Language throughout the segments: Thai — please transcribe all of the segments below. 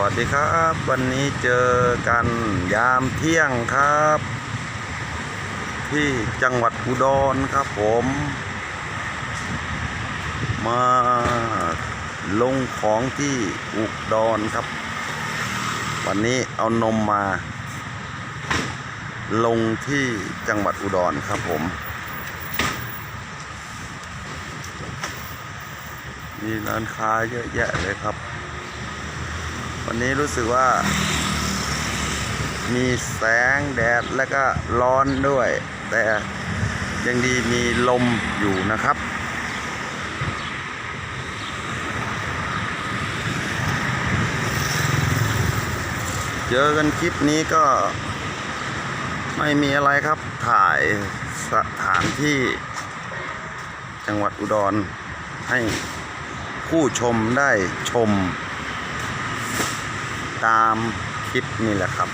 วัสดีครับ วันนี้เจอกันยามเที่ยงครับ ที่จังหวัดอุดรครับผม มาลงของที่อุดรครับ วันนี้เอานมมา ลงที่จังหวัดอุดรครับผม มีร้านค้าเยอะแยะเลยครับ วันนี้รู้สึกว่า มีแสงแดดและก็ร้อนด้วย แต่ยังดีมีลมอยู่นะครับ เจอกันคลิปนี้ก็ไม่มีอะไรครับถ่ายสถานที่จังหวัดอุดรให้ผู้ชมได้ชม ตามคลิปนี่แหละครับ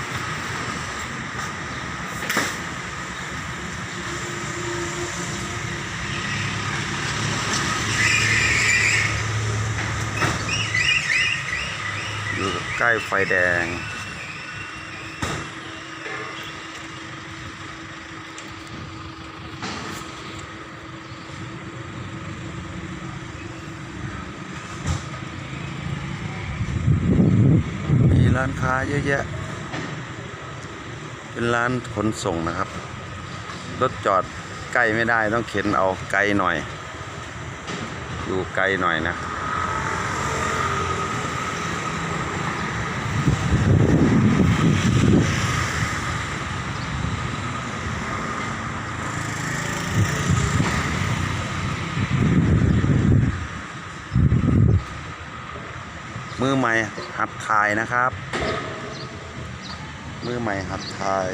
อยู่ใกล้ไฟแดง มี ร้านค้าเยอะแยะ เป็นร้านขนส่งนะครับ รถจอดใกล้ไม่ได้ต้องเข็นเอาไกลหน่อย อยู่ไกลหน่อยนะ มือใหม่หัดถ่ายนะครับ มือใหม่หัดถ่าย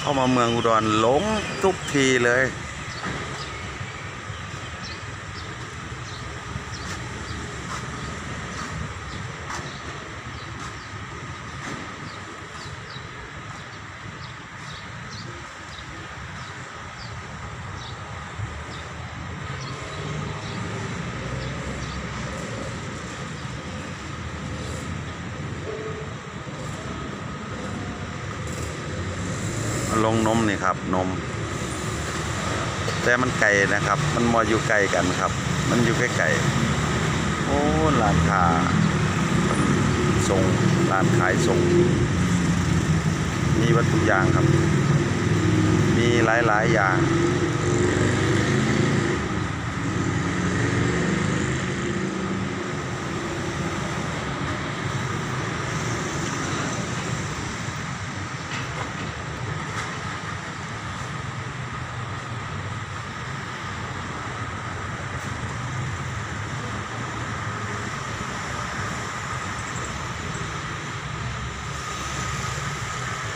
เข้ามาเมืองอุดรหลงทุกทีเลย ลงนมนี่ครับนม แต่มันไกลนะครับ มันมออยู่ไกลกันครับ มันอยู่ใกล้ๆโอ้ร้านค้าส่งร้านขายส่ง มีวัตถุอย่างครับ มีหลายๆอย่าง